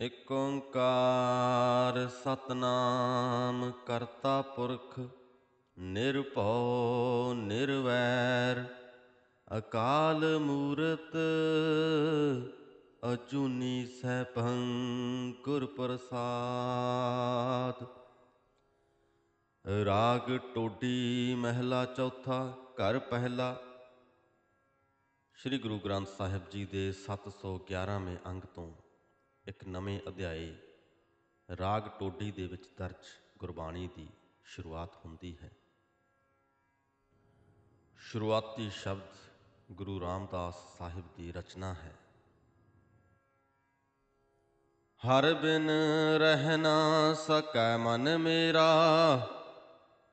ਇਕ ਓੰਕਾਰ ਸਤਨਾਮ ਕਰਤਾ ਪੁਰਖ, ਨਿਰਭਉ ਨਿਰਵੈਰ, ਅਕਾਲ ਮੂਰਤ ਅਜੂਨੀ ਸੈਭੰ ਗੁਰ ਪ੍ਰਸਾਦ। ਰਾਗ ਟੋਡੀ ਮਹਿਲਾ ਚੌਥਾ, ਘਰ ਪਹਿਲਾ। ਸ੍ਰੀ ਗੁਰੂ ਗ੍ਰੰਥ ਸਾਹਿਬ ਜੀ ਦੇ 711ਵੇਂ ਅੰਗ ਤੋਂ ਇੱਕ ਨਵੇਂ ਅਧਿਆਏ, ਰਾਗ ਟੋਡੀ ਦੇ ਵਿੱਚ ਦਰਜ ਗੁਰਬਾਣੀ ਦੀ ਸ਼ੁਰੂਆਤ ਹੁੰਦੀ ਹੈ। ਸ਼ੁਰੂਆਤੀ ਸ਼ਬਦ ਗੁਰੂ ਰਾਮਦਾਸ ਸਾਹਿਬ ਦੀ ਰਚਨਾ ਹੈ। ਹਰ ਬਿਨ ਰਹਿਣਾ ਸਕੈ ਮਨ ਮੇਰਾ,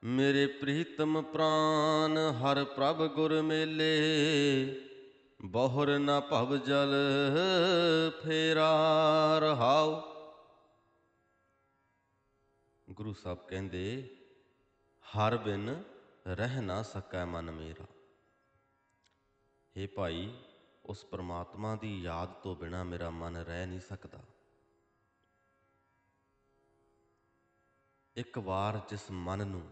ਮੇਰੇ ਪ੍ਰੀਤਮ ਪ੍ਰਾਨ ਹਰ ਪ੍ਰਭ ਗੁਰ ਮੇਲੇ। ਬਹੁਰ ਨ ਭਵ ਜਲ ਫੇਰਾ ਰਹਾਉ। ਗੁਰੂ ਸਾਹਿਬ ਕਹਿੰਦੇ, ਹਰ ਬਿਨ ਰਹਿ ਨਾ ਸਕੈ ਮਨ ਮੇਰਾ। हे ਭਾਈ, ਉਸ ਪਰਮਾਤਮਾ ਦੀ ਯਾਦ ਤੋਂ ਬਿਨਾ ਮੇਰਾ ਮਨ ਰਹਿ ਨਹੀਂ ਸਕਦਾ। ਇੱਕ ਵਾਰ ਜਿਸ ਮਨ ਨੂੰ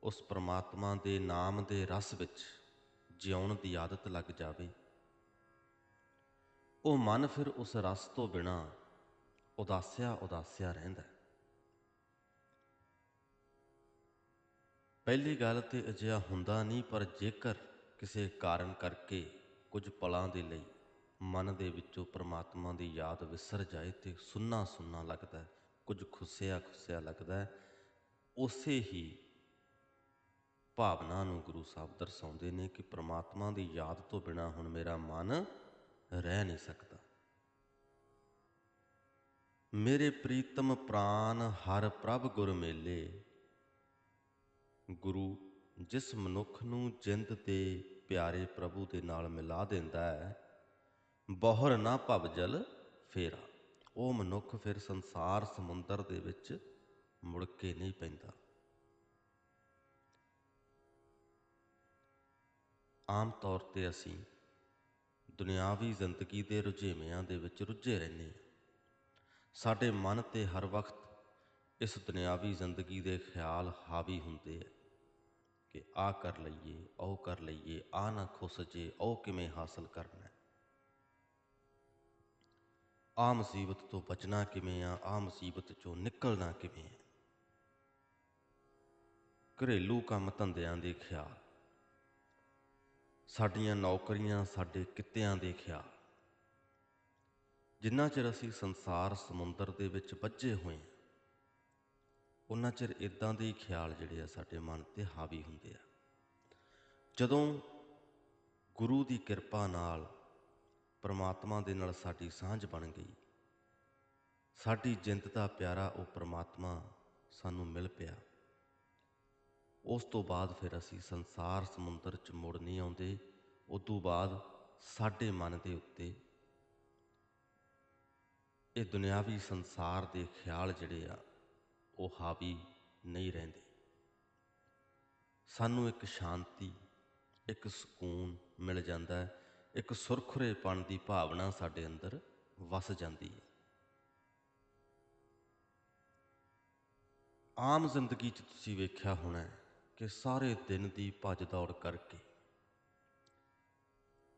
ਉਸ ਪਰਮਾਤਮਾ ਦੇ ਨਾਮ ਦੇ ਰਸ ਵਿੱਚ ਜਿਉਣ ਦੀ ਆਦਤ ਲੱਗ ਜਾਵੇ। ਉਹ ਮਨ ਫਿਰ ਉਸ ਰਸ ਤੋਂ ਬਿਨਾ ਉਦਾਸਿਆ ਉਦਾਸਿਆ ਰਹਿੰਦਾ ਪਹਿਲੀ ਗੱਲ ਤੇ ਅਜਿਹਾ ਹੁੰਦਾ ਨਹੀਂ, ਪਰ ਜੇਕਰ ਕਿਸੇ ਕਾਰਨ ਕਰਕੇ ਕੁਝ ਪਲਾਂ ਦੇ ਲਈ ਮਨ ਦੇ ਵਿੱਚੋਂ ਪ੍ਰਮਾਤਮਾ ਦੀ ਯਾਦ ਵਿਸਰ ਜਾਏ ਤੇ ਸੁੰਨਾ ਸੁੰਨਾ ਲੱਗਦਾ ਕੁਝ ਖੁੱਸਿਆ ਖੁੱਸਿਆ ਲੱਗਦਾ ਉਸੇ ਹੀ ਭਾਵਨਾ ਨੂੰ ਗੁਰੂ ਸਾਹਿਬ ਦਰਸਾਉਂਦੇ ਨੇ ਕਿ ਪ੍ਰਮਾਤਮਾ ਦੀ ਯਾਦ ਤੋਂ ਬਿਨਾ ਹੁਣ ਮੇਰਾ ਮਨ ਰਹਿ ਨਹੀਂ ਸਕਦਾ। ਮੇਰੇ ਪ੍ਰੀਤਮ ਪ੍ਰਾਨ ਹਰ ਪ੍ਰਭ ਗੁਰ ਮੇਲੇ, ਗੁਰੂ ਜਿਸ ਮਨੁੱਖ ਨੂੰ ਜਿੰਦ ਦੇ ਪਿਆਰੇ ਪ੍ਰਭੂ ਦੇ ਨਾਲ ਮਿਲਾ ਦਿੰਦਾ ਹੈ, ਬਹੁਰ ਨਾ ਭਵ ਜਲ ਫੇਰਾ। ਉਹ ਮਨੁੱਖ ਫਿਰ ਸੰਸਾਰ ਸਮੁੰਦਰ ਦੇ ਵਿੱਚ ਮੁੜ ਕੇ ਨਹੀਂ ਪੈਂਦਾ। ਆਮ ਤੌਰ ਤੇ ਅਸੀਂ ਦੁਨਿਆਵੀ ਜ਼ਿੰਦਗੀ ਦੇ ਰੁਝੇਵਿਆਂ ਦੇ ਵਿੱਚ ਰੁੱਝੇ ਰਹਿੰਦੇ ਹਾਂ। ਸਾਡੇ ਮਨ ਤੇ ਹਰ ਵਕਤ ਇਸ ਦੁਨਿਆਵੀ ਜ਼ਿੰਦਗੀ ਦੇ ਖਿਆਲ ਹਾਵੀ ਹੁੰਦੇ ਆ ਕਿ ਆ ਕਰ ਲਈਏ, ਉਹ ਕਰ ਲਈਏ ਆ ਨਾ ਖੁੱਸ ਜੇ, ਉਹ ਕਿਵੇਂ ਹਾਸਲ ਕਰਨਾ ਆ ਮੁਸੀਬਤ ਤੋਂ ਬਚਣਾ ਕਿਵੇਂ ਆ ਆ ਮੁਸੀਬਤ ਚੋਂ ਨਿਕਲਣਾ ਕਿਵੇਂ ਹੈ ਘਰੇਲੂ ਕੰਮ ਧੰਦਿਆਂ ਦੇ ਖਿਆਲ ਸਾਡੀਆਂ ਨੌਕਰੀਆਂ ਸਾਡੇ ਕਿੱਤਿਆਂ ਦੇ ਖਿਆਲ। ਜਿੰਨਾ ਚਿਰ ਅਸੀਂ ਸੰਸਾਰ ਸਮੁੰਦਰ ਦੇ ਵਿੱਚ ਵੱਜੇ ਹੋਏ ਹਾਂ ਉਹਨਾਂ ਚਿਰ ਇਦਾਂ ਦੇ ਖਿਆਲ ਜਿਹੜੇ ਆ ਸਾਡੇ ਮਨ ਤੇ ਹਾਵੀ ਹੁੰਦੇ ਆ। ਜਦੋਂ ਗੁਰੂ ਦੀ ਕਿਰਪਾ ਨਾਲ ਪਰਮਾਤਮਾ ਦੇ ਨਾਲ ਸਾਡੀ ਸਾਂਝ ਬਣ ਗਈ, ਸਾਡੀ ਜਿੰਦ ਦਾ ਪਿਆਰਾ ਉਹ ਪਰਮਾਤਮਾ ਸਾਨੂੰ ਮਿਲ ਪਿਆ। ਉਸ ਤੋਂ ਬਾਅਦ ਫਿਰ ਅਸੀਂ ਸੰਸਾਰ ਸਮੁੰਦਰ 'ਚ ਮੁੜ ਨਹੀਂ ਆਉਂਦੇ। ਉਸ ਤੋਂ ਬਾਅਦ ਸਾਡੇ ਮਨ ਦੇ ਉੱਤੇ ਇਹ ਦੁਨਿਆਵੀ ਸੰਸਾਰ ਦੇ ਖਿਆਲ ਜਿਹੜੇ ਆ, ਉਹ ਹਾਵੀ ਨਹੀਂ ਰਹਿੰਦੇ। ਸਾਨੂੰ ਇੱਕ ਸ਼ਾਂਤੀ, ਇੱਕ ਸਕੂਨ ਮਿਲ ਜਾਂਦਾ ਹੈ, ਇੱਕ ਸੁਰਖੁਰੇਪਣ ਦੀ ਭਾਵਨਾ ਸਾਡੇ ਅੰਦਰ ਵਸ ਜਾਂਦੀ ਹੈ। ਆਮ ਜ਼ਿੰਦਗੀ 'ਚ ਤੁਸੀਂ ਵੇਖਿਆ ਹੋਣਾ ਕਿ ਸਾਰੇ ਦਿਨ ਦੀ ਭੱਜ ਦੌੜ ਕਰਕੇ।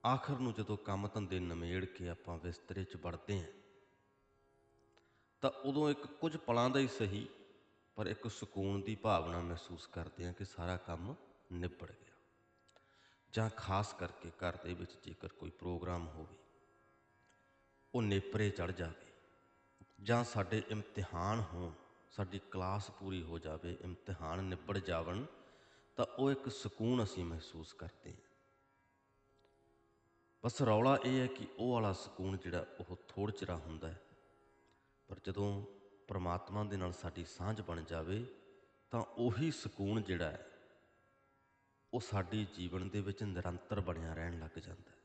ਆਖਰ ਨੂੰ ਜਦੋਂ ਕੰਮ ਧੰਦੇ ਨਿਮੇੜ ਕੇ ਆਪਾਂ ਬਿਸਤਰੇ 'ਚ ਵੜਦੇ ਹਾਂ, ਤਾਂ ਉਦੋਂ ਇੱਕ ਕੁਝ ਪਲਾਂ ਦਾ ਹੀ ਸਹੀ, ਪਰ ਇੱਕ ਸਕੂਨ ਦੀ ਭਾਵਨਾ ਮਹਿਸੂਸ ਕਰਦੇ ਹਾਂ ਕਿ ਸਾਰਾ ਕੰਮ ਨਿਬੜ ਗਿਆ। ਜਾਂ ਖਾਸ ਕਰਕੇ ਘਰ ਦੇ ਵਿੱਚ ਜੇਕਰ ਕੋਈ ਪ੍ਰੋਗਰਾਮ ਹੋਵੇ, ਉਹ ਨੇਪਰੇ ਚੜ ਜਾਵੇ, ਜਾਂ ਸਾਡੇ ਇਮਤਿਹਾਨ ਹੋਣ, ਸਾਡੀ ਕਲਾਸ ਪੂਰੀ ਹੋ ਜਾਵੇ, ਇਮਤਿਹਾਨ ਨਿਬੜ ਜਾਵਣ ਤਾਂ ਉਹ ਇੱਕ ਸਕੂਨ ਅਸੀਂ ਮਹਿਸੂਸ ਕਰਦੇ ਹਾਂ। ਬਸ ਰੌਲਾ ਇਹ ਹੈ ਕਿ ਉਹ ਵਾਲਾ ਸਕੂਨ ਜਿਹੜਾ ਉਹ ਥੋੜ ਚਿਰਾ ਹੁੰਦਾ ਹੈ। ਪਰ ਜਦੋਂ ਪ੍ਰਮਾਤਮਾ ਦੇ ਨਾਲ ਸਾਡੀ ਸਾਂਝ ਬਣ ਜਾਵੇ, ਤਾਂ ਉਹੀ ਸਕੂਨ ਜਿਹੜਾ ਹੈ, ਉਹ ਸਾਡੀ ਜੀਵਨ ਦੇ ਵਿੱਚ ਨਿਰੰਤਰ ਬਣਿਆ ਰਹਿਣ ਲੱਗ ਜਾਂਦਾ ਹੈ।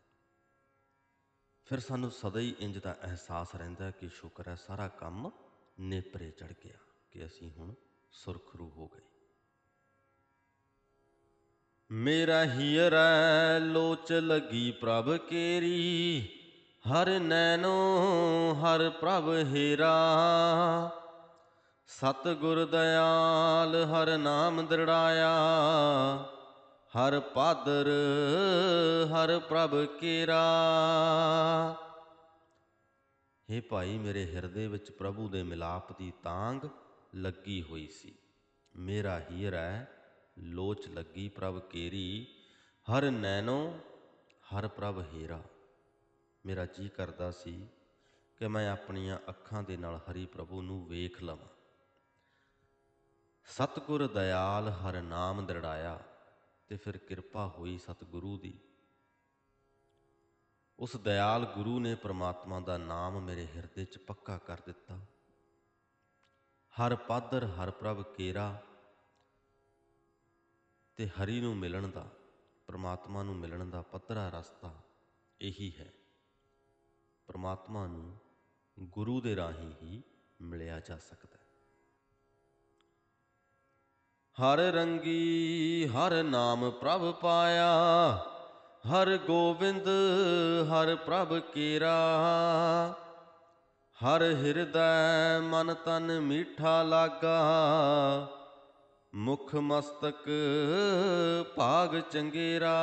ਫਿਰ ਸਾਨੂੰ ਸਦਾ ਹੀ ਇੰਜ ਦਾ ਅਹਿਸਾਸ ਰਹਿੰਦਾ ਕਿ ਸ਼ੁਕਰ ਹੈ ਸਾਰਾ ਕੰਮ ਨੇਪਰੇ ਚੜ ਗਿਆ, ਕਿ ਅਸੀਂ ਹੁਣ ਸੁਰਖਰੂ ਹੋ ਗਏ। ਮੇਰਾ ਹੀਰੈ ਲੋਚ ਲਗੀ ਪ੍ਰਭ ਕੇਰੀ। ਹਰ ਨੈਨੋ ਹਰ ਪ੍ਰਭ ਹੀਰਾ। ਸਤ ਗੁਰ ਦਇਆਲ, ਹਰ ਨਾਮ ਦ੍ਰਿੜਾਇਆ। ਹਰ ਪਾਦਰ, ਹਰ ਪ੍ਰਭ ਕੇਰਾ। ਹੇ ਭਾਈ, ਮੇਰੇ ਹਿਰਦੇ ਵਿੱਚ ਪ੍ਰਭੂ ਦੇ ਮਿਲਾਪ ਦੀ ਤਾਂਗ ਲੱਗੀ ਹੋਈ ਸੀ। ਮੇਰਾ ਹੀਰਾ ਲੋਚ ਲੱਗੀ ਪ੍ਰਭ ਕੇਰੀ, ਹਰ ਨੈਨੋ ਹਰ ਪ੍ਰਭ ਹੀਰਾ। ਮੇਰਾ ਜੀ ਕਰਦਾ ਸੀ ਕਿ ਮੈਂ ਆਪਣੀਆਂ ਅੱਖਾਂ ਦੇ ਨਾਲ ਹਰੀ ਪ੍ਰਭੂ ਨੂੰ ਵੇਖ ਲਵਾਂ। ਸਤਿਗੁਰ ਦਇਆਲ ਹਰ ਨਾਮ ਦ੍ਰਿੜਾਇਆ ਤੇ ਫਿਰ ਕਿਰਪਾ ਹੋਈ ਸਤਿਗੁਰੂ ਦੀ। ਉਸ ਦਇਆਲ ਗੁਰੂ ਨੇ ਪ੍ਰਮਾਤਮਾ ਦਾ ਨਾਮ ਮੇਰੇ ਹਿਰਦੇ 'ਚ ਪੱਕਾ ਕਰ ਦਿੱਤਾ। ਹਰ ਪਾਦਰ ਹਰ ਪ੍ਰਭ ਕੇਰਾ ਤੇ ਹਰੀ ਨੂੰ ਮਿਲਣ ਦਾ, ਪਰਮਾਤਮਾ ਨੂੰ ਮਿਲਣ ਦਾ ਪੱਧਰਾ ਰਸਤਾ ਇਹੀ ਹੈ। ਪਰਮਾਤਮਾ ਨੂੰ ਗੁਰੂ ਦੇ ਰਾਹੀਂ ਹੀ ਮਿਲਿਆ ਜਾ ਸਕਦਾ ਹੈ। ਹਰ ਰੰਗੀ ਹਰ ਨਾਮ ਪ੍ਰਭ ਪਾਇਆ, ਹਰ ਗੋਬਿੰਦ ਹਰ ਪ੍ਰਭ ਕੇਰਾ, ਹਰ ਹਿਰਦੈ ਮਨ ਤਨ ਮੀਠਾ ਲਾਗਾ ਮੁਖ ਮਸਤਕ ਭਾਗ ਚੰਗੇਰਾ।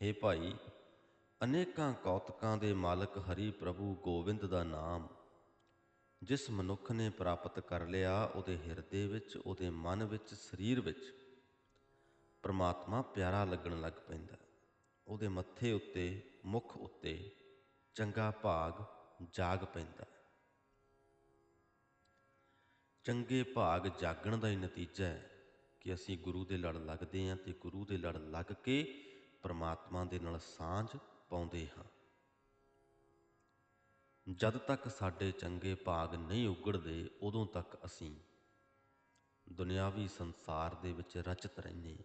हे ਭਾਈ, ਅਨੇਕਾਂ ਕੌਤਕਾਂ ਦੇ ਮਾਲਕ ਹਰੀ ਪ੍ਰਭੂ ਗੋਬਿੰਦ ਦਾ ਨਾਮ ਜਿਸ ਮਨੁੱਖ ਨੇ ਪ੍ਰਾਪਤ ਕਰ ਲਿਆ ਉਹਦੇ ਹਿਰਦੇ ਵਿੱਚ, ਉਹਦੇ ਮਨ ਵਿੱਚ, ਸਰੀਰ ਵਿੱਚ, ਪ੍ਰਮਾਤਮਾ ਪਿਆਰਾ ਲੱਗਣ ਲੱਗ ਪੈਂਦਾ। ਉਹਦੇ ਮੱਥੇ ਉੱਤੇ, ਮੁਖ ਉੱਤੇ ਚੰਗਾ ਭਾਗ ਜਾਗ ਪੈਂਦਾ। ਚੰਗੇ ਭਾਗ ਜਾਗਣ ਦਾ ਹੀ ਨਤੀਜਾ ਹੈ ਕਿ ਅਸੀਂ ਗੁਰੂ ਦੇ ਲੜ ਲੱਗਦੇ ਹਾਂ ਤੇ ਗੁਰੂ ਦੇ ਲੜ ਲੱਗ ਕੇ ਪ੍ਰਮਾਤਮਾ ਦੇ ਨਾਲ ਸਾਂਝ ਪਾਉਂਦੇ ਹਾਂ। ਜਦ ਤੱਕ ਸਾਡੇ ਚੰਗੇ ਭਾਗ ਨਹੀਂ ਉਗੜਦੇ, ਉਦੋਂ ਤੱਕ ਅਸੀਂ ਦੁਨਿਆਵੀ ਸੰਸਾਰ ਦੇ ਵਿੱਚ ਰਚਤ ਰਹਿੰਦੇ ਹਾਂ।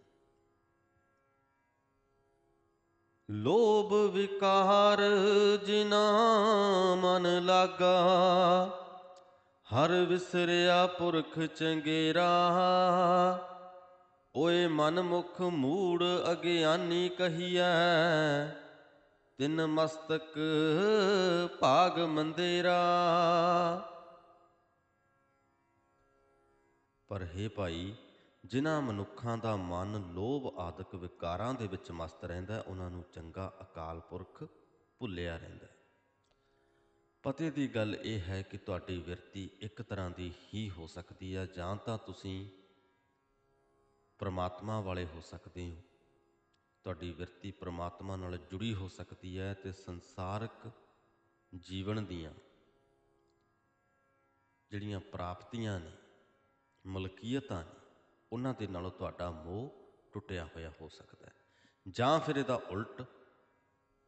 ਲੋਭ ਵਿਕਾਰ ਜਿਨਾ ਮਨ ਲਾਗਾ ਹਰ ਵਿਸਰਿਆ ਪੁਰਖ ਚੰਗੇਰਾ। ਓਏ ਮਨ ਮੁਖ ਮੂੜ ਅਗਿਆਨੀ ਕਹੀਐ। ਤਿਨ ਮਸਤਕ ਭਾਗ ਮੰਦੇਰਾ। ਪਰ हे ਭਾਈ, ਜਿਨ੍ਹਾਂ ਮਨੁੱਖਾਂ ਦਾ ਮਨ ਲੋਭ ਆਦਿਕ ਵਿਕਾਰਾਂ ਦੇ ਵਿੱਚ ਮਸਤ ਰਹਿੰਦਾ ਉਹਨਾਂ ਨੂੰ ਚੰਗਾ ਅਕਾਲ ਪੁਰਖ ਭੁੱਲਿਆ ਰਹਿੰਦਾ। ਪਤੇ ਦੀ ਗੱਲ ਇਹ ਹੈ ਕਿ ਤੁਹਾਡੀ ਵਿਰਤੀ ਇੱਕ ਤਰ੍ਹਾਂ ਦੀ ਹੀ ਹੋ ਸਕਦੀ ਹੈ ਜਾਂ ਤਾਂ ਤੁਸੀਂ ਪ੍ਰਮਾਤਮਾ ਵਾਲੇ ਹੋ ਸਕਦੇ ਹੋ। ਤੁਹਾਡੀ ਵਿਰਤੀ ਪ੍ਰਮਾਤਮਾ ਨਾਲ ਜੁੜੀ ਹੋ ਸਕਦੀ ਹੈ ਤੇ ਸੰਸਾਰਕ ਜੀਵਨ ਦੀਆਂ ਜਿਹੜੀਆਂ ਪ੍ਰਾਪਤੀਆਂ ਨੇ, ਮਲਕੀਅਤਾਂ ਨੇ, ਉਹਨਾਂ ਦੇ ਨਾਲੋਂ ਤੁਹਾਡਾ ਮੋਹ ਟੁੱਟਿਆ ਹੋਇਆ ਹੋ ਸਕਦਾ ਹੈ। ਜਾਂ ਫਿਰ ਇਹਦਾ ਉਲਟ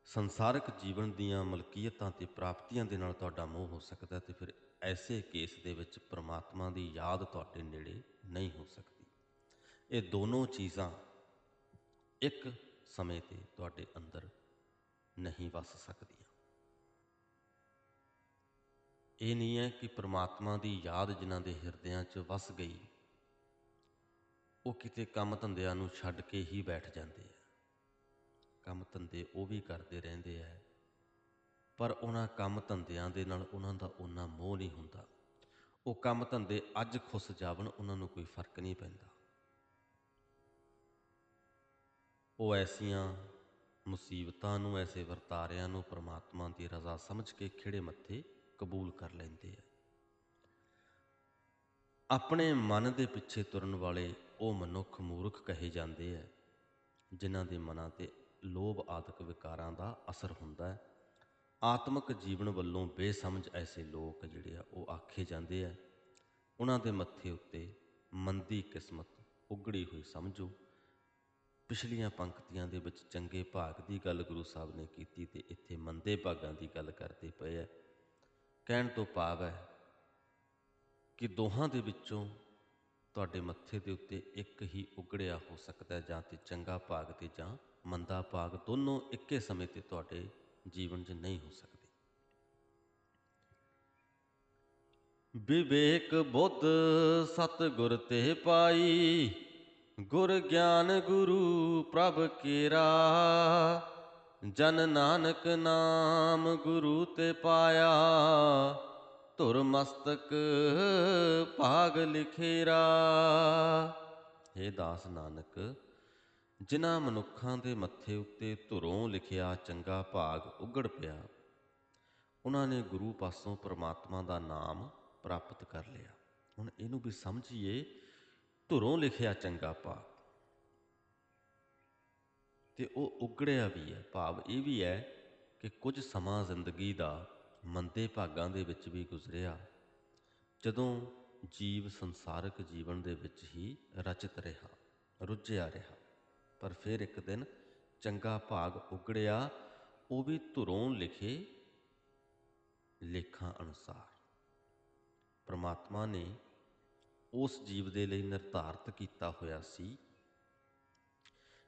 ਸੰਸਾਰਕ ਜੀਵਨ ਦੀਆਂ ਮਲਕੀਅਤਾਂ ਤੇ ਪ੍ਰਾਪਤੀਆਂ ਦੇ ਨਾਲ ਤੁਹਾਡਾ ਮੋਹ ਹੋ ਸਕਦਾ ਹੈ ਤੇ ਫਿਰ ਐਸੇ ਕੇਸ ਦੇ ਵਿੱਚ ਪ੍ਰਮਾਤਮਾ ਦੀ ਯਾਦ ਤੁਹਾਡੇ ਨੇੜੇ ਨਹੀਂ ਹੋ ਸਕਦੀ। ਇਹ ਦੋਨੋਂ ਚੀਜ਼ਾਂ ਇੱਕ ਸਮੇਂ ਤੇ ਤੁਹਾਡੇ ਅੰਦਰ ਨਹੀਂ ਵਸ ਸਕਦੀਆਂ। ਇਹ ਨਹੀਂ ਹੈ ਕਿ ਪ੍ਰਮਾਤਮਾ ਦੀ ਯਾਦ ਜਿਨ੍ਹਾਂ ਦੇ ਹਿਰਦਿਆਂ 'ਚ ਵਸ ਗਈ, ਉਹ ਕਿਤੇ ਕੰਮ ਧੰਦਿਆਂ ਨੂੰ ਛੱਡ ਕੇ ਹੀ ਬੈਠ ਜਾਂਦੇ ਆ। ਕੰਮ ਧੰਦੇ ਉਹ ਵੀ ਕਰਦੇ ਰਹਿੰਦੇ ਆ। ਪਰ ਉਹਨਾਂ ਕੰਮ ਧੰਦਿਆਂ ਦੇ ਨਾਲ ਉਹਨਾਂ ਦਾ ਉਹਨਾਂ ਮੋਹ ਨਹੀਂ ਹੁੰਦਾ। ਉਹ ਕੰਮ ਧੰਦੇ ਅੱਜ ਖੁੱਸ ਜਾਵਣ ਉਹਨਾਂ ਨੂੰ ਕੋਈ ਫ਼ਰਕ ਨਹੀਂ ਪੈਂਦਾ। ਉਹ ਐਸੀਆਂ ਮੁਸੀਬਤਾਂ ਨੂੰ, ਐਸੇ ਵਰਤਾਰਿਆਂ ਨੂੰ ਪ੍ਰਮਾਤਮਾ ਦੀ ਰਜ਼ਾ ਸਮਝ ਕੇ ਖਿਹੜੇ ਮੱਥੇ ਕਬੂਲ ਕਰ ਲੈਂਦੇ ਆ। ਆਪਣੇ ਮਨ ਦੇ ਪਿੱਛੇ ਤੁਰਨ ਵਾਲੇ ਉਹ ਮਨੁੱਖ ਮੂਰਖ ਕਹੇ ਜਾਂਦੇ ਆ, ਜਿਨ੍ਹਾਂ ਦੇ ਮਨਾਂ ਤੇ ਲੋਭ ਆਦਿਕ ਵਿਕਾਰਾਂ ਦਾ ਅਸਰ ਹੁੰਦਾ ਹੈ। ਆਤਮਿਕ ਜੀਵਨ ਵੱਲੋਂ ਬੇਸਮਝ ਐਸੇ ਲੋਕ ਜਿਹੜੇ ਆ, ਉਹ ਆਖੇ ਜਾਂਦੇ ਆ, ਉਹਨਾਂ ਦੇ ਮੱਥੇ ਉੱਤੇ ਮੰਦੀ ਕਿਸਮਤ ਉਗੜੀ ਹੋਈ ਸਮਝੋ। ਪਿਛਲੀਆਂ ਪੰਕਤੀਆਂ ਦੇ ਵਿੱਚ ਚੰਗੇ ਭਾਗ ਦੀ ਗੱਲ ਗੁਰੂ ਸਾਹਿਬ ਨੇ ਕੀਤੀ ਤੇ ਇੱਥੇ ਮੰਦੇ ਭਾਗਾਂ ਦੀ ਗੱਲ ਕਰਦੇ ਪਏ ਆ। ਕਹਿਣ ਤੋਂ ਭਾਵ ਹੈ ਕਿ ਦੋਹਾਂ ਦੇ ਵਿੱਚੋਂ ਤੁਹਾਡੇ ਮੱਥੇ ਦੇ ਉੱਤੇ ਇੱਕ ਹੀ ਉਗੜਿਆ ਹੋ ਸਕਦਾ ਜਾਂ ਤੇ ਚੰਗਾ ਭਾਗ ਤੇ ਜਾਂ ਮੰਦਾ ਭਾਗ ਦੋਨੋਂ ਇੱਕੇ ਸਮੇਂ ਤੇ ਤੁਹਾਡੇ ਜੀਵਨ 'ਚ ਨਹੀਂ ਹੋ ਸਕਦੇ। ਵਿਵੇਕ ਬੁੱਧ ਸਤ ਗੁਰ ਤੇ ਪਾਈ, ਗੁਰ ਗਿਆਨ ਗੁਰੂ ਪ੍ਰਭ ਕੇਰਾ। ਜਨ ਨਾਨਕ ਨਾਮ ਗੁਰੂ ਤੇ ਪਾਇਆ, ਧੁਰ ਮਸਤਕ ਭਾਗ ਲਿਖੇਰਾ। हे ਦਾਸ ਨਾਨਕ ਜਿਨ੍ਹਾਂ ਮਨੁੱਖਾਂ ਦੇ ਮੱਥੇ ਉੱਤੇ ਧੁਰੋਂ ਲਿਖਿਆ ਚੰਗਾ ਭਾਗ ਉਗੜ ਪਿਆ, ਉਹਨਾਂ ਨੇ ਗੁਰੂ ਪਾਸੋਂ ਪ੍ਰਮਾਤਮਾ ਦਾ ਨਾਮ ਪ੍ਰਾਪਤ ਕਰ ਲਿਆ। ਹੁਣ ਇਹਨੂੰ ਵੀ ਸਮਝੀਏ, ਧੁਰੋਂ ਲਿਖਿਆ ਚੰਗਾ ਭਾਗ। ਤੇ ਉਹ ਉਗੜਿਆ ਵੀ ਹੈ। ਭਾਵ ਇਹ ਵੀ ਹੈ ਕਿ ਕੁਝ ਸਮਾਂ ਜ਼ਿੰਦਗੀ ਦਾ ਮੰਦੇ ਭਾਗਾਂ ਦੇ ਵਿੱਚ ਵੀ ਗੁਜ਼ਰਿਆ, ਜਦੋਂ ਜੀਵ ਸੰਸਾਰਕ ਜੀਵਨ ਦੇ ਵਿੱਚ ਹੀ ਰਚਿਤ ਰਿਹਾ, ਰੁੱਝਿਆ ਰਿਹਾ। ਪਰ ਫਿਰ ਇੱਕ ਦਿਨ ਚੰਗਾ ਭਾਗ ਉਗੜਿਆ, ਉਹ ਵੀ ਧੁਰੋਂ ਲਿਖੇ ਲੇਖਾਂ ਅਨੁਸਾਰ। ਪ੍ਰਮਾਤਮਾ ਨੇ ਉਸ ਜੀਵ ਦੇ ਲਈ ਨਿਰਧਾਰਤ ਕੀਤਾ ਹੋਇਆ ਸੀ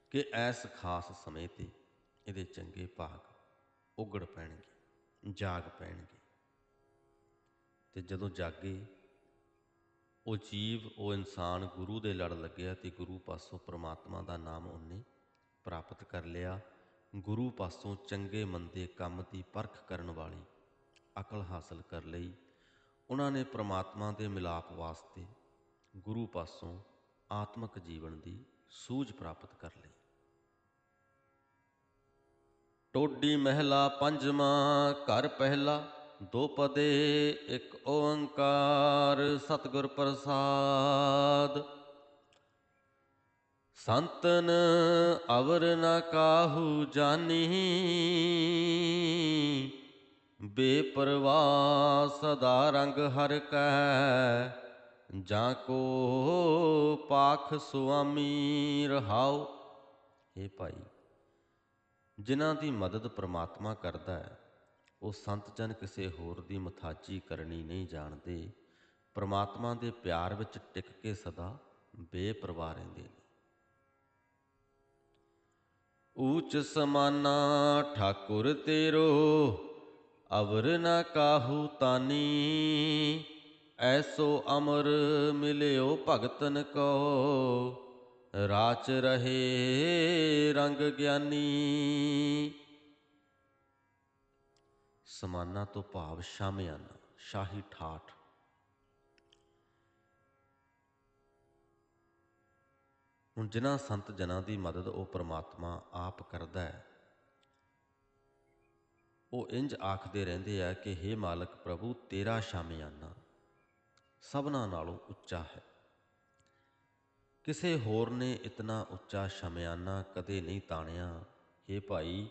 ਕਿ ਐਸ ਖਾਸ ਸਮੇਂ ਤੇ ਇਹਦੇ ਚੰਗੇ ਭਾਗ ਉਗੜ ਪੈਣਗੇ, ਜਾਗ ਪੈਣਗੇ। ਤੇ ਜਦੋਂ ਜਾਗੇ ਉਹ ਜੀਵ, ਉਹ ਇਨਸਾਨ ਗੁਰੂ ਦੇ ਲੜ ਲੱਗਿਆ ਤੇ ਗੁਰੂ ਪਾਸੋਂ ਪ੍ਰਮਾਤਮਾ ਦਾ ਨਾਮ ਉਹਨੇ ਪ੍ਰਾਪਤ ਕਰ ਲਿਆ। ਗੁਰੂ ਪਾਸੋਂ ਚੰਗੇ ਮੰਦੇ ਕੰਮ ਦੀ ਪਰਖ ਕਰਨ ਵਾਲੀ ਅਕਲ ਹਾਸਲ ਕਰ ਲਈ। ਉਹਨਾਂ ਨੇ ਪ੍ਰਮਾਤਮਾ ਦੇ ਮਿਲਾਪ ਵਾਸਤੇ ਗੁਰੂ ਪਾਸੋਂ ਆਤਮਿਕ ਜੀਵਨ ਦੀ ਸੂਝ ਪ੍ਰਾਪਤ ਕਰ ਲਈ। ਟੋਡੀ ਮਹਿਲਾ ਪੰਜਵਾਂ ਘਰ ਪਹਿਲਾ ਦੋ ਪਦੇ, ਇੱਕ ਓੰਕਾਰ, ਸਤਿਗੁਰ ਪ੍ਰਸਾਦ। ਸੰਤਨ ਅਵਰ ਨਾ ਕਾਹੂ ਜਾਨੀ, ਬੇਪਰਵਾਹ ਸਦਾ ਰੰਗ ਹਰ ਕੈ। ਜਾਂ ਕੋ ਪਾਖ ਸੁਆਮੀ ਰਹਾਉ। हे ਭਾਈ, ਜਿਨ੍ਹਾਂ ਦੀ ਮਦਦ ਪ੍ਰਮਾਤਮਾ ਕਰਦਾ ਹੈ ਉਹ ਸੰਤ ਜਨ ਕਿਸੇ ਹੋਰ ਦੀ ਮਥਾਚੀ ਕਰਨੀ ਨਹੀਂ ਜਾਣਦੇ। ਪ੍ਰਮਾਤਮਾ ਦੇ ਪਿਆਰ ਵਿੱਚ ਟਿਕ ਕੇ ਸਦਾ ਬੇਪਰਵਾਹ ਰਹਿੰਦੇ ਨੇ। ਊਚ ਸਮਾਨਾ ਠਾਕੁਰ ਤੇਰੋ, ਅਵਰ ਨਾ ਕਾਹੂ ਤਾਨੀ। ਐਸੋ ਅਮਰ ਮਿਲਿਓ ਭਗਤਨ ਕੋ, ਰਾਚ ਰਹੇ ਰੰਗ ਗਿਆਨੀ। ਸਮਾਨਾ ਤੋਂ ਭਾਵ ਸ਼ਾਮਿਆਨਾ, ਸ਼ਾਹੀ ਠਾਠ। ਹੁਣ ਜਿਨ੍ਹਾਂ ਸੰਤ ਜਨਾਂ ਦੀ ਮਦਦ ਉਹ ਪ੍ਰਮਾਤਮਾ ਆਪ ਕਰਦਾ ਹੈ, ਉਹ ਇੰਜ ਆਖਦੇ ਰਹਿੰਦੇ ਆ ਕਿ हे ਮਾਲਕ ਪ੍ਰਭੂ, ਤੇਰਾ ਸ਼ਾਮਿਆਨਾ ਸਭਨਾ ਨਾਲੋਂ ਉੱਚਾ ਹੈ। ਕਿਸੇ ਹੋਰ ਨੇ ਇਤਨਾ ਉੱਚਾ ਸ਼ਾਮਿਆਨਾ ਕਦੇ ਨਹੀਂ ਤਾਣਿਆ। हे ਭਾਈ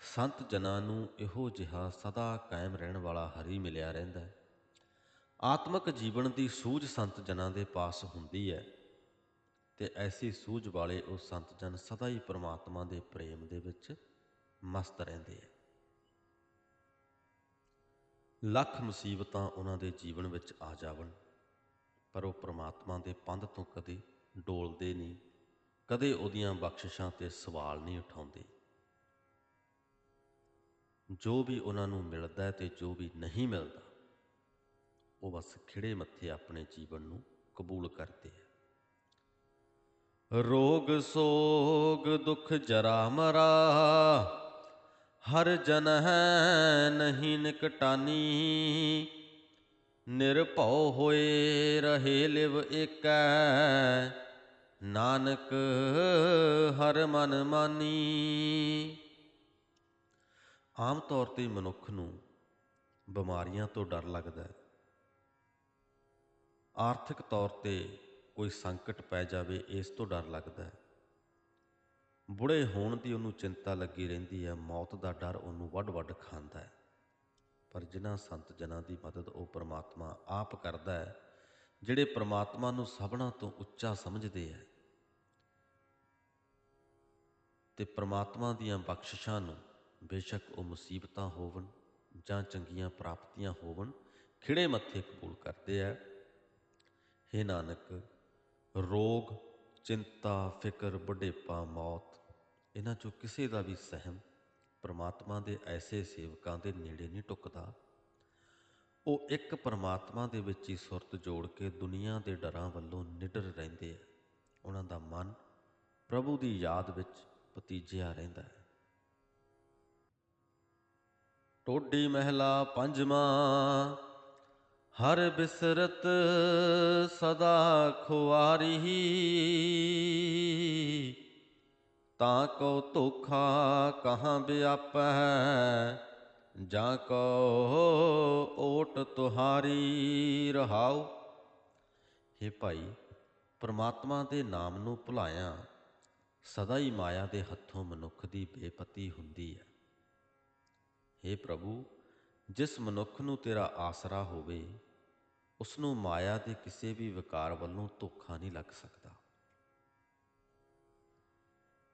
ਸੰਤ ਜਨਾਂ ਨੂੰ ਇਹੋ ਜਿਹਾ ਸਦਾ ਕਾਇਮ ਰਹਿਣ ਵਾਲਾ ਹਰੀ ਮਿਲਿਆ ਰਹਿੰਦਾ ਹੈ। ਆਤਮਿਕ ਜੀਵਨ ਦੀ ਸੂਝ ਸੰਤ ਜਨਾਂ ਦੇ ਪਾਸ ਹੁੰਦੀ ਹੈ ਤੇ ਐਸੀ ਸੂਝ ਵਾਲੇ ਉਹ ਸੰਤ ਜਨ ਸਦਾ ਹੀ ਪ੍ਰਮਾਤਮਾ ਦੇ ਪ੍ਰੇਮ ਦੇ ਵਿੱਚ ਮਸਤ ਰਹਿੰਦੇ ਆ ਲੱਖ ਮੁਸੀਬਤਾਂ ਉਹਨਾਂ ਦੇ ਜੀਵਨ ਵਿੱਚ ਆ ਜਾਵਣ, ਪਰ ਉਹ ਪ੍ਰਮਾਤਮਾ ਦੇ ਪੰਧ ਤੋਂ ਕਦੇ ਡੋਲਦੇ ਨਹੀਂ, ਕਦੇ ਉਹਦੀਆਂ ਬਖਸ਼ਿਸ਼ਾਂ ਤੇ ਸਵਾਲ ਨਹੀਂ ਉਠਾਉਂਦੇ। ਜੋ ਵੀ ਉਹਨਾਂ ਨੂੰ ਮਿਲਦਾ ਹੈ ਤੇ ਜੋ ਵੀ ਨਹੀਂ ਮਿਲਦਾ, ਉਹ ਬਸ ਖਿੜੇ ਮੱਥੇ ਆਪਣੇ ਜੀਵਨ ਨੂੰ ਕਬੂਲ ਕਰਦੇ ਆ। ਰੋਗ, ਸੋਗ, ਦੁੱਖ ਜਰਾ ਮਰਾ, ਹਰ ਜਨ ਹੈ ਨਹੀਂ ਨਿਕਟਾਨੀ। ਨਿਰਭਉ ਹੋਏ ਰਹੇ ਲਿਵ ਏਕੈ, ਨਾਨਕ ਹਰ ਮਨ ਮਾਨੀ। ਆਮ ਤੌਰ ਤੇ ਮਨੁੱਖ ਨੂੰ ਬਿਮਾਰੀਆਂ ਤੋਂ ਡਰ ਲੱਗਦਾ ਹੈ। ਆਰਥਿਕ ਤੌਰ ਤੇ ਕੋਈ ਸੰਕਟ ਪੈ ਜਾਵੇ, ਇਸ ਤੋਂ ਡਰ ਲੱਗਦਾ ਹੈ। ਬੁੜੇ ਹੋਣ ਦੀ ਉਹਨੂੰ ਚਿੰਤਾ ਲੱਗੀ ਰਹਿੰਦੀ ਹੈ, ਮੌਤ ਦਾ ਡਰ ਉਹਨੂੰ ਵੱਡ-ਵੱਡ ਖਾਂਦਾ ਹੈ। ਪਰ ਜਿਨ੍ਹਾਂ ਸੰਤ ਜਨਾਂ ਦੀ ਮਦਦ ਉਹ ਪ੍ਰਮਾਤਮਾ ਆਪ ਕਰਦਾ ਹੈ, ਜਿਹੜੇ ਪ੍ਰਮਾਤਮਾ ਨੂੰ ਸਭਨਾ ਤੋਂ ਉੱਚਾ ਸਮਝਦੇ ਹੈ। ਤੇ ਪ੍ਰਮਾਤਮਾ ਦੀਆਂ ਬਖਸ਼ਿਸ਼ਾਂ ਨੂੰ ਬੇਸ਼ੱਕ ਉਹ ਮੁਸੀਬਤਾਂ ਹੋਵਣ ਜਾਂ ਚੰਗੀਆਂ ਪ੍ਰਾਪਤੀਆਂ ਹੋਵਣ, ਖਿੜੇ ਮੱਥੇ ਕਬੂਲ ਕਰਦੇ ਆ हे ਨਾਨਕ, ਰੋਗ, ਚਿੰਤਾ, ਫਿਕਰ ਬੁਢੇਪਾ ਮੌਤ, ਇਹਨਾਂ ਚੋਂ ਕਿਸੇ ਦਾ ਵੀ ਸਹਿਮ ਪਰਮਾਤਮਾ ਦੇ ਐਸੇ ਸੇਵਕਾਂ ਦੇ ਨੇੜੇ ਨਹੀਂ ਟੁੱਕਦਾ। ਉਹ ਇੱਕ ਪਰਮਾਤਮਾ ਦੇ ਵਿੱਚ ਹੀ ਸੁਰਤ ਜੋੜ ਕੇ ਦੁਨੀਆ ਦੇ ਡਰਾਂ ਵੱਲੋਂ ਨਿਡਰ ਰਹਿੰਦੇ ਆ ਉਹਨਾਂ ਦਾ ਮਨ ਪ੍ਰਭੂ ਦੀ ਯਾਦ ਵਿੱਚ ਪਤੀਜਿਆ ਰਹਿੰਦਾ ਹੈ ਟੋਡੀ ਮਹਿਲਾ ਪੰਜਵਾਂ, ਹਰ ਬਿਸਰਤ ਸਦਾ ਖੁਆਰੀ। ਤਾਂ ਕੋ ਧੋਖਾ ਕਹਾਂ ਵਿਆਪੈ ਜਾਂ ਕੋ ਓਟ ਤੁਹਾਰੀ ਰਹਾਉ। हे ਭਾਈ, ਪ੍ਰਮਾਤਮਾ ਦੇ ਨਾਮ ਨੂੰ ਭੁਲਾਇਆ, ਸਦਾ ਹੀ ਮਾਇਆ ਦੇ ਹੱਥੋਂ ਮਨੁੱਖ ਦੀ ਬੇਪਤੀ ਹੁੰਦੀ ਹੈ। हे ਪ੍ਰਭੂ, ਜਿਸ ਮਨੁੱਖ ਨੂੰ ਤੇਰਾ ਆਸਰਾ ਹੋਵੇ ਉਸ ਨੂੰ ਮਾਇਆ ਦੇ ਕਿਸੇ ਵੀ ਵਿਕਾਰ ਵੱਲੋਂ ਧੋਖਾ ਨਹੀਂ ਲੱਗ ਸਕਦਾ।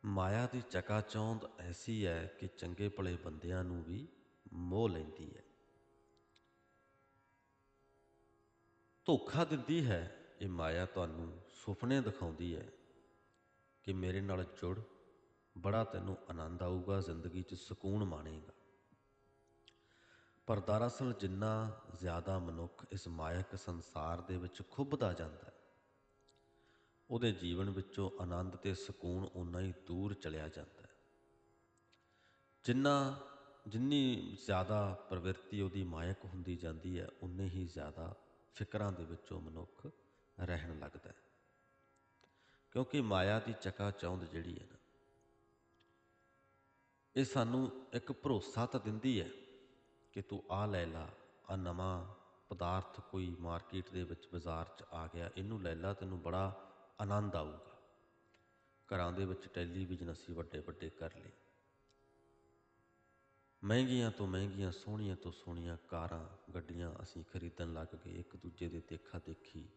ਮਾਇਆ ਦੀ ਚਕਾਚੌਂਦ ਐਸੀ ਹੈ ਕਿ ਚੰਗੇ ਭਲੇ ਬੰਦਿਆਂ ਨੂੰ ਵੀ ਮੋਹ ਲੈਂਦੀ ਹੈ। ਧੋਖਾ ਦਿੰਦੀ ਹੈ, ਇਹ ਮਾਇਆ ਤੁਹਾਨੂੰ ਸੁਪਨੇ ਦਿਖਾਉਂਦੀ ਹੈ ਕਿ ਮੇਰੇ ਨਾਲ ਜੁੜ, ਬੜਾ ਤੈਨੂੰ ਆਨੰਦ ਆਊਗਾ, ਜ਼ਿੰਦਗੀ 'ਚ ਸਕੂਨ ਮਾਣੇਗਾ। ਪਰ ਦਰਅਸਲ ਜਿੰਨਾ ਜ਼ਿਆਦਾ ਮਨੁੱਖ ਇਸ ਮਾਇਕ ਸੰਸਾਰ ਦੇ ਵਿੱਚ ਖੁੱਭਦਾ ਜਾਂਦਾ ਹੈ, ਉਹਦੇ ਜੀਵਨ ਵਿੱਚੋਂ ਆਨੰਦ ਤੇ ਸਕੂਨ ਉਨਾ ਹੀ ਦੂਰ ਚਲਿਆ ਜਾਂਦਾ ਹੈ। ਜਿੰਨਾ, ਜਿੰਨੀ ਜ਼ਿਆਦਾ ਪ੍ਰਵਿਰਤੀ ਉਹਦੀ ਮਾਇਕ ਹੁੰਦੀ ਜਾਂਦੀ ਹੈ ਉਨੇ ਹੀ ਜ਼ਿਆਦਾ ਫਿਕਰਾਂ ਦੇ ਵਿੱਚੋਂ ਮਨੁੱਖ ਰਹਿਣ ਲੱਗਦਾ ਹੈ। ਕਿਉਂਕਿ ਮਾਇਆ ਦੀ ਚਕਾ ਚੌਂਦ ਜਿਹੜੀ ਹੈ ਨਾ, ਇਹ ਸਾਨੂੰ ਇੱਕ ਭਰੋਸਾ ਤਾਂ ਦਿੰਦੀ ਹੈ ਕਿ ਤੂੰ ਆ ਲੈ ਲਾ, ਆ ਨਵਾਂ ਪਦਾਰਥ ਕੋਈ ਮਾਰਕੀਟ ਦੇ ਵਿੱਚ ਬਾਜ਼ਾਰ 'ਚ ਆ ਗਿਆ, ਇਹਨੂੰ ਲੈ ਲਾ, ਤੈਨੂੰ ਬੜਾ ਆਨੰਦ ਆਊਗਾ। ਘਰਾਂ ਦੇ ਵਿੱਚ ਟੈਲੀਵਿਜ਼ਨ ਅਸੀਂ ਵੱਡੇ ਵੱਡੇ ਕਰ ਲਏ। ਮਹਿੰਗੀਆਂ ਤੋਂ ਮਹਿੰਗੀਆਂ, ਸੋਹਣੀਆਂ ਤੋਂ ਸੋਹਣੀਆਂ ਕਾਰਾਂ, ਗੱਡੀਆਂ ਅਸੀਂ ਖਰੀਦਣ ਲੱਗ ਗਏ। ਇੱਕ ਦੂਜੇ ਦੇ ਦੇਖਾ ਦੇਖੀ,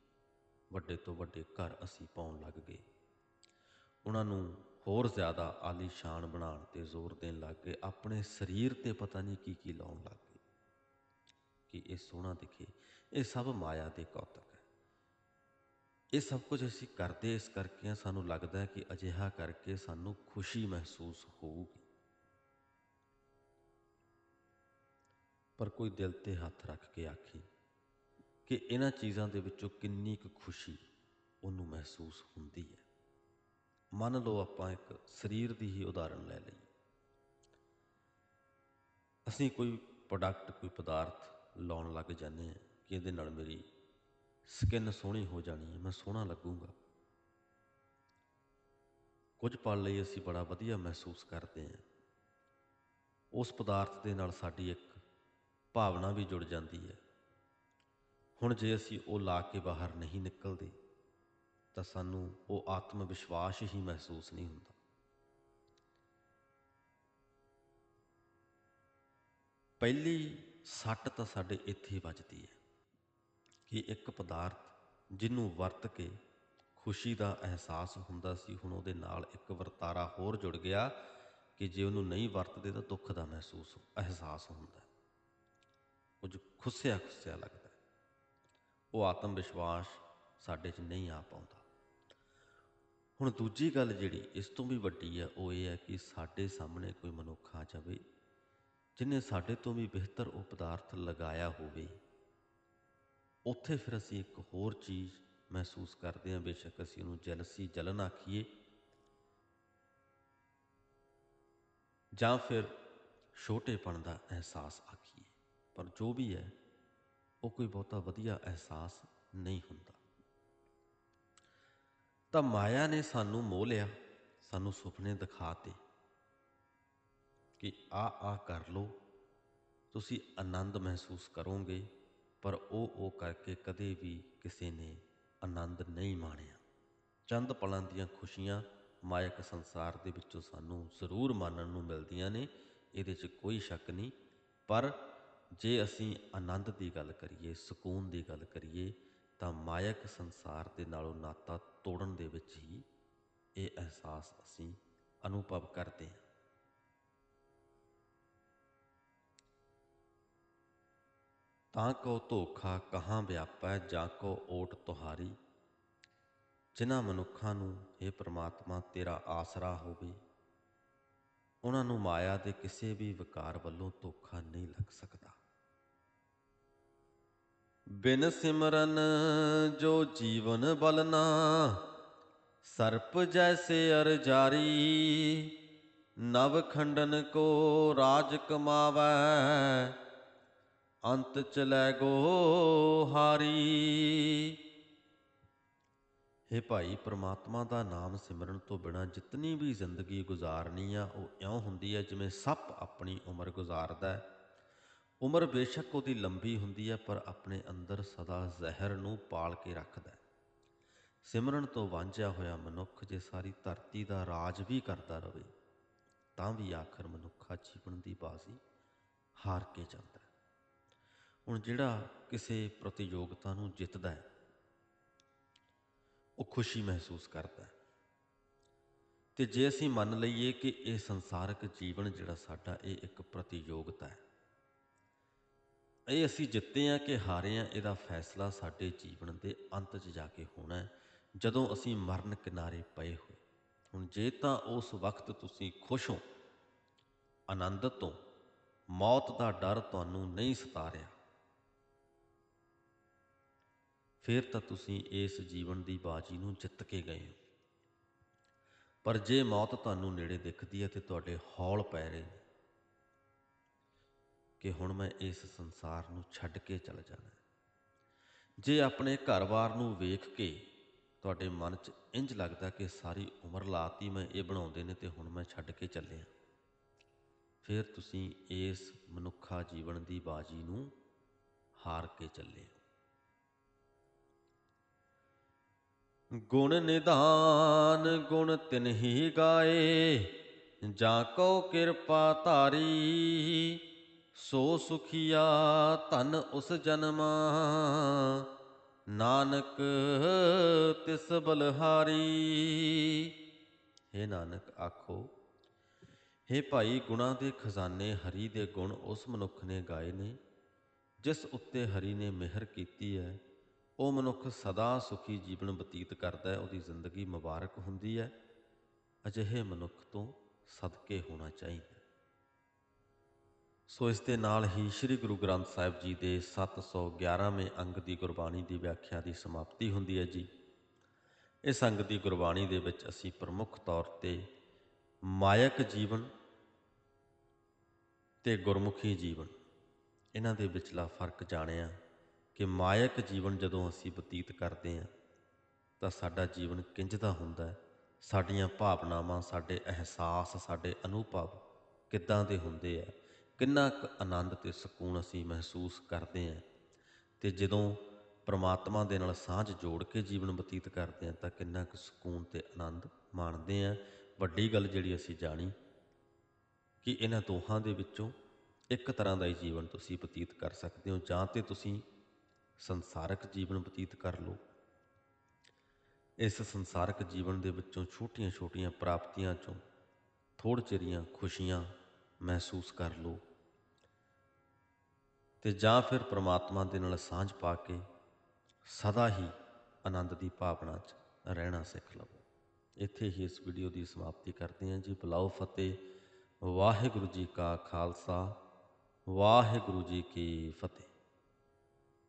ਵੱਡੇ ਤੋਂ ਵੱਡੇ ਘਰ ਅਸੀਂ ਪਾਉਣ ਲੱਗ ਗਏ। ਉਹਨਾਂ ਨੂੰ ਹੋਰ ਜ਼ਿਆਦਾ ਆਲੀਸ਼ਾਨ ਬਣਾਉਣ ਤੇ ਜ਼ੋਰ ਦੇਣ ਲੱਗ ਗਏ। ਆਪਣੇ ਸਰੀਰ ਤੇ ਪਤਾ ਨਹੀਂ ਕੀ ਕੀ ਲਾਉਣ ਲੱਗ ਗਏ। ਕਿ ਇਹ ਸੋਹਣਾ ਦਿਖੇ ਇਹ ਸਭ ਮਾਇਆ ਦੇ ਕੌਤਕ ਹੈ। ਇਹ ਸਭ ਕੁਝ ਅਸੀਂ ਕਰਦੇ ਇਸ ਕਰਕੇ ਹਾਂ, ਸਾਨੂੰ ਲੱਗਦਾ ਹੈ ਕਿ ਅਜਿਹਾ ਕਰਕੇ ਸਾਨੂੰ ਖੁਸ਼ੀ ਮਹਿਸੂਸ ਹੋਊਗੀ। ਪਰ ਕੋਈ ਦਿਲ ਤੇ ਹੱਥ ਰੱਖ ਕੇ ਆਖੇ ਕਿ ਇਹਨਾਂ ਚੀਜ਼ਾਂ ਦੇ ਵਿੱਚੋਂ ਕਿੰਨੀ ਕੁ ਖੁਸ਼ੀ ਉਹਨੂੰ ਮਹਿਸੂਸ ਹੁੰਦੀ ਹੈ। ਮੰਨ ਲਓ ਆਪਾਂ ਇੱਕ ਸਰੀਰ ਦੀ ਹੀ ਉਦਾਹਰਣ ਲੈ ਲਈਏ। ਅਸੀਂ ਕੋਈ ਪ੍ਰੋਡਕਟ ਕੋਈ ਪਦਾਰਥ ਲਾਉਣ ਲੱਗ ਜਾਂਦੇ ਹਾਂ ਕਿ ਇਹਦੇ ਨਾਲ ਮੇਰੀ ਸਕਿਨ ਸੋਹਣੀ ਹੋ ਜਾਣੀ ਹੈ, ਮੈਂ ਸੋਹਣਾ ਲੱਗੂੰਗਾ। ਕੁਝ ਪਲ ਲਈ ਅਸੀਂ ਬੜਾ ਵਧੀਆ ਮਹਿਸੂਸ ਕਰਦੇ ਹਾਂ। ਉਸ ਪਦਾਰਥ ਦੇ ਨਾਲ ਸਾਡੀ ਇੱਕ ਭਾਵਨਾ ਵੀ ਜੁੜ ਜਾਂਦੀ ਹੈ। ਹੁਣ ਜੇ ਅਸੀਂ ਉਹ ਲਾ ਕੇ ਬਾਹਰ ਨਹੀਂ ਨਿਕਲਦੇ, ਤਾਂ ਸਾਨੂੰ ਉਹ ਆਤਮ ਵਿਸ਼ਵਾਸ ਹੀ ਮਹਿਸੂਸ ਨਹੀਂ ਹੁੰਦਾ। ਪਹਿਲੀ ਸੱਟ ਤਾਂ ਸਾਡੇ ਇੱਥੇ ਹੀ ਵੱਜਦੀ ਹੈ ਕਿ ਇੱਕ ਪਦਾਰਥ ਜਿਹਨੂੰ ਵਰਤ ਕੇ ਖੁਸ਼ੀ ਦਾ ਅਹਿਸਾਸ ਹੁੰਦਾ ਸੀ, ਹੁਣ ਉਹਦੇ ਨਾਲ ਇੱਕ ਵਰਤਾਰਾ ਹੋਰ ਜੁੜ ਗਿਆ ਕਿ ਜੇ ਉਹਨੂੰ ਨਹੀਂ ਵਰਤਦੇ ਤਾਂ ਦੁੱਖ ਦਾ ਮਹਿਸੂਸ, ਅਹਿਸਾਸ ਹੁੰਦਾ ਕੁਝ ਖੁੱਸਿਆ ਖੁੱਸਿਆ ਲੱਗਦਾ ਉਹ ਆਤਮ ਵਿਸ਼ਵਾਸ ਸਾਡੇ 'ਚ ਨਹੀਂ ਆ ਪਾਉਂਦਾ। ਹੁਣ ਦੂਜੀ ਗੱਲ ਜਿਹੜੀ ਇਸ ਤੋਂ ਵੀ ਵੱਡੀ ਹੈ, ਉਹ ਇਹ ਹੈ ਕਿ ਸਾਡੇ ਸਾਹਮਣੇ ਕੋਈ ਮਨੁੱਖ ਆ ਜਾਵੇ ਜਿਹਨੇ ਸਾਡੇ ਤੋਂ ਵੀ ਬਿਹਤਰ ਉਹ ਪਦਾਰਥ ਲਗਾਇਆ ਹੋਵੇ। ਉੱਥੇ ਫਿਰ ਅਸੀਂ ਇੱਕ ਹੋਰ ਚੀਜ਼ ਮਹਿਸੂਸ ਕਰਦੇ ਹਾਂ। ਬੇਸ਼ੱਕ ਅਸੀਂ ਉਹਨੂੰ ਜੈਲਸੀ ਜਲਨ ਆਖੀਏ। ਜਾਂ ਫਿਰ ਛੋਟੇਪਣ ਦਾ ਅਹਿਸਾਸ ਆਖੀਏ। ਪਰ ਜੋ ਵੀ ਹੈ, ਉਹ ਕੋਈ ਬਹੁਤਾ ਵਧੀਆ ਅਹਿਸਾਸ ਨਹੀਂ ਹੁੰਦਾ। ਤਾਂ ਮਾਇਆ ਨੇ ਸਾਨੂੰ ਮੋਹ ਲਿਆ, ਸਾਨੂੰ ਸੁਪਨੇ ਦਿਖਾਤੇ ਕਿ ਆ ਆ ਕਰ ਲੋ ਤੁਸੀਂ ਆਨੰਦ ਮਹਿਸੂਸ ਕਰੋਗੇ, ਪਰ ਉਹ ਉਹ ਕਰਕੇ ਕਦੇ ਵੀ ਕਿਸੇ ਨੇ ਆਨੰਦ ਨਹੀਂ ਮਾਣਿਆ। ਚੰਦ ਪਲਾਂ ਦੀਆਂ ਖੁਸ਼ੀਆਂ ਮਾਇਕ ਸੰਸਾਰ ਦੇ ਵਿੱਚੋਂ ਸਾਨੂੰ ਜ਼ਰੂਰ ਮਾਣਨ ਨੂੰ ਮਿਲਦੀਆਂ ਨੇ, ਇਹਦੇ 'ਚ ਕੋਈ ਸ਼ੱਕ ਨਹੀਂ। ਪਰ ਜੇ ਅਸੀਂ ਆਨੰਦ ਦੀ ਗੱਲ ਕਰੀਏ, ਸਕੂਨ ਦੀ ਗੱਲ ਕਰੀਏ, ਤਾਂ ਮਾਇਕ ਸੰਸਾਰ ਦੇ ਨਾਲੋਂ ਨਾਤਾ ਤੋੜਨ ਦੇ ਵਿੱਚ ਹੀ ਇਹ ਅਹਿਸਾਸ ਅਸੀਂ ਅਨੁਭਵ ਕਰਦੇ ਹਾਂ। ਤਾਂ ਕੋ ਧੋਖਾ ਕਹਾਂ ਵਿਆਪੈ, ਜਾ ਕੋ ਓਟ ਤੁਹਾਰੀ? ਜਿਨ੍ਹਾਂ ਮਨੁੱਖਾਂ ਨੂੰ ਇਹ ਪ੍ਰਮਾਤਮਾ ਤੇਰਾ ਆਸਰਾ ਹੋਵੇ ਉਹਨਾਂ ਨੂੰ ਮਾਇਆ ਦੇ ਕਿਸੇ ਵੀ ਵਿਕਾਰ ਵੱਲੋਂ ਧੋਖਾ ਨਹੀਂ ਲੱਗ ਸਕਦਾ। ਬਿਨ ਸਿਮਰਨ ਜੋ ਜੀਵਨ ਬਲਨਾ, ਸਰਪ ਜੈਸੇ ਅਰ ਜਾਰੀ, ਨਵ ਖੰਡਨ ਕੋ ਰਾਜ ਕਮਾਵੈ ਅੰਤ ਚਲੇ ਗੋ ਹਾਰੀ। हे ਭਾਈ, ਪ੍ਰਮਾਤਮਾ ਦਾ ਨਾਮ ਸਿਮਰਨ ਤੋਂ ਬਿਨਾ ਜਿਤਨੀ ਵੀ ਜ਼ਿੰਦਗੀ ਗੁਜ਼ਾਰਨੀ ਆ, ਉਹ ਇਉਂ ਹੁੰਦੀ ਹੈ ਜਿਵੇਂ ਸੱਪ ਆਪਣੀ ਉਮਰ ਗੁਜ਼ਾਰਦਾ ਹੈ। ਉਮਰ ਬੇਸ਼ੱਕ ਉਹਦੀ ਲੰਬੀ ਹੁੰਦੀ ਹੈ ਪਰ ਆਪਣੇ ਅੰਦਰ ਸਦਾ ਜ਼ਹਿਰ ਨੂੰ ਪਾਲ ਕੇ ਰੱਖਦਾ ਹੈ। ਸਿਮਰਨ ਤੋਂ ਵਾਂਝਿਆ ਹੋਇਆ ਮਨੁੱਖ ਜੇ ਸਾਰੀ ਧਰਤੀ ਦਾ ਰਾਜ ਵੀ ਕਰਦਾ ਰਹੇ ਤਾਂ ਵੀ ਆਖਰ ਮਨੁੱਖਾ ਜੀਵਨ ਦੀ ਬਾਜ਼ੀ ਹਾਰ ਕੇ ਜਾਂਦਾ ਹੁਣ ਜਿਹੜਾ ਕਿਸੇ ਪ੍ਰਤੀਯੋਗਤਾ ਨੂੰ ਜਿੱਤਦਾ ਹੈ, ਉਹ ਖੁਸ਼ੀ ਮਹਿਸੂਸ ਕਰਦਾ ਹੈ। ਤੇ ਜੇ ਅਸੀਂ ਮੰਨ ਲਈਏ ਕਿ ਇਹ ਸੰਸਾਰਿਕ ਜੀਵਨ ਜਿਹੜਾ ਸਾਡਾ ਇਹ ਇੱਕ ਪ੍ਰਤੀਯੋਗਤਾ ਹੈ, ਇਹ ਅਸੀਂ ਜਿੱਤੇ ਆ ਕਿ ਹਾਰੇ ਆ ਇਹਦਾ ਫੈਸਲਾ ਸਾਡੇ ਜੀਵਨ ਦੇ ਅੰਤ 'ਚ ਜਾ ਕੇ ਹੋਣਾ ਜਦੋਂ ਅਸੀਂ ਮਰਨ ਕਿਨਾਰੇ ਪਏ ਹੋਏ, ਹੁਣ ਜੇ ਤਾਂ ਉਸ ਵਕਤ ਤੁਸੀਂ ਖੁਸ਼ ਹੋ, ਆਨੰਦਿਤ ਹੋ, ਮੌਤ ਦਾ ਡਰ ਤੁਹਾਨੂੰ ਨਹੀਂ ਸਤਾ ਰਿਹਾ ਫਿਰ ਤਾਂ ਤੁਸੀਂ ਇਸ ਜੀਵਨ ਦੀ ਬਾਜੀ ਨੂੰ ਜਿੱਤ ਕੇ ਗਏ ਹੋ। ਪਰ ਜੇ ਮੌਤ ਤੁਹਾਨੂੰ ਨੇੜੇ ਦਿਖਦੀ ਹੈ ਤੇ ਤੁਹਾਡੇ ਹੌਲ ਪੈ ਰਹੇ ਨੇ ਕਿ ਹੁਣ ਮੈਂ ਇਸ ਸੰਸਾਰ ਨੂੰ ਛੱਡ ਕੇ ਚਲ ਜਾਣਾ ਜੇ ਆਪਣੇ ਘਰ-ਬਾਰ ਨੂੰ ਵੇਖ ਕੇ ਤੁਹਾਡੇ ਮਨ 'ਚ ਇੰਜ ਲੱਗਦਾ ਕਿ ਸਾਰੀ ਉਮਰ ਲਾਤੀ ਮੈਂ ਇਹ ਬਣਾਉਂਦੇ ਨੇ ਤੇ ਹੁਣ ਮੈਂ ਛੱਡ ਕੇ ਚੱਲਿਆ, ਫਿਰ ਤੁਸੀਂ ਇਸ ਮਨੁੱਖਾ ਜੀਵਨ ਦੀ ਬਾਜੀ ਨੂੰ ਹਾਰ ਕੇ ਚੱਲੇ ਗੁਣ ਨਿਧਾਨ ਗੁਣ ਤਿਨਹੀ ਗਾਏ, ਜਾਂ ਕੋ ਕਿਰਪਾ ਧਾਰੀ, ਸੋ ਸੁਖੀਆ ਧਨ ਉਸ ਜਨਮਾ। ਨਾਨਕ ਤਿਸ ਬਲਹਾਰੀ। हे ਨਾਨਕ, ਆਖੋ हे ਭਾਈ, ਗੁਣਾਂ ਦੇ ਖਜ਼ਾਨੇ ਹਰੀ ਦੇ ਗੁਣ ਉਸ ਮਨੁੱਖ ਨੇ ਗਾਏ ਨੇ, ਜਿਸ ਉੱਤੇ ਹਰੀ ਨੇ ਮਿਹਰ ਕੀਤੀ ਹੈ। ਉਹ ਮਨੁੱਖ ਸਦਾ ਸੁਖੀ ਜੀਵਨ ਬਤੀਤ ਕਰਦਾ ਹੈ, ਉਹਦੀ ਜ਼ਿੰਦਗੀ ਮੁਬਾਰਕ ਹੁੰਦੀ ਹੈ। ਅਜਿਹੇ ਮਨੁੱਖ ਤੋਂ ਸਦਕੇ ਹੋਣਾ ਚਾਹੀਦਾ ਸੋ ਇਸ ਦੇ ਨਾਲ ਹੀ ਸ੍ਰੀ ਗੁਰੂ ਗ੍ਰੰਥ ਸਾਹਿਬ ਜੀ ਦੇ 711ਵੇਂ ਅੰਗ ਦੀ ਗੁਰਬਾਣੀ ਦੀ ਵਿਆਖਿਆ ਦੀ ਸਮਾਪਤੀ ਹੁੰਦੀ ਹੈ ਜੀ। ਇਸ ਅੰਗ ਦੀ ਗੁਰਬਾਣੀ ਦੇ ਵਿੱਚ ਅਸੀਂ ਪ੍ਰਮੁੱਖ ਤੌਰ ਤੇ ਮਾਇਕ ਜੀਵਨ ਤੇ ਗੁਰਮੁਖੀ ਜੀਵਨ, ਇਹਨਾਂ ਦੇ ਵਿਚਲਾ ਫ਼ਰਕ ਜਾਣਿਆ। ਕਿ ਮਾਇਕ ਜੀਵਨ ਜਦੋਂ ਅਸੀਂ ਬਤੀਤ ਕਰਦੇ ਹਾਂ, ਤਾਂ ਸਾਡਾ ਜੀਵਨ ਕਿੰਜ ਦਾ ਹੁੰਦਾ ਹੈ? ਸਾਡੀਆਂ ਭਾਵਨਾਵਾਂ, ਸਾਡੇ ਅਹਿਸਾਸ, ਸਾਡੇ ਅਨੁਭਵ ਕਿੱਦਾਂ ਦੇ ਹੁੰਦੇ ਆ? ਕਿੰਨਾ ਕੁ ਆਨੰਦ ਤੇ ਸਕੂਨ ਅਸੀਂ ਮਹਿਸੂਸ ਕਰਦੇ ਹਾਂ? ਤੇ ਜਦੋਂ ਪਰਮਾਤਮਾ ਦੇ ਨਾਲ ਸਾਂਝ ਜੋੜ ਕੇ ਜੀਵਨ ਬਤੀਤ ਕਰਦੇ ਹਾਂ, ਤਾਂ ਕਿੰਨਾ ਕੁ ਸਕੂਨ ਤੇ ਆਨੰਦ ਮਾਣਦੇ ਹਾਂ? ਵੱਡੀ ਗੱਲ ਜਿਹੜੀ ਅਸੀਂ ਜਾਣੀ ਕਿ ਇਹਨਾਂ ਦੋਹਾਂ ਦੇ ਵਿੱਚੋਂ ਇੱਕ ਤਰ੍ਹਾਂ ਦਾ ਹੀ ਜੀਵਨ ਤੁਸੀਂ ਬਤੀਤ ਕਰ ਸਕਦੇ ਹੋ, ਜਾਂ ਤੇ ਤੁਸੀਂ ਸੰਸਾਰਕ ਜੀਵਨ ਬਤੀਤ ਕਰ ਲਓ। ਇਸ ਸੰਸਾਰਕ ਜੀਵਨ ਦੇ ਵਿੱਚੋਂ ਛੋਟੀਆਂ-ਛੋਟੀਆਂ ਪ੍ਰਾਪਤੀਆਂ ਚੋਂ ਥੋੜ੍ਹ ਚਿਰੀਆਂ ਖੁਸ਼ੀਆਂ ਮਹਿਸੂਸ ਕਰ ਲਓ ਤੇ ਜਾਂ ਫਿਰ ਪ੍ਰਮਾਤਮਾ ਦੇ ਨਾਲ ਸਾਂਝ ਪਾ ਕੇ ਸਦਾ ਹੀ ਆਨੰਦ ਦੀ ਭਾਵਨਾ 'ਚ ਰਹਿਣਾ ਸਿੱਖ ਲਵੋ। ਇੱਥੇ ਹੀ ਇਸ ਵੀਡੀਓ ਦੀ ਸਮਾਪਤੀ ਕਰਦੇ ਹਾਂ ਜੀ। ਬੁਲਾਓ ਫਤਿਹ। ਵਾਹਿਗੁਰੂ ਜੀ ਕਾ ਖਾਲਸਾ। ਵਾਹਿਗੁਰੂ ਜੀ ਕੀ ਫਤਿਹ।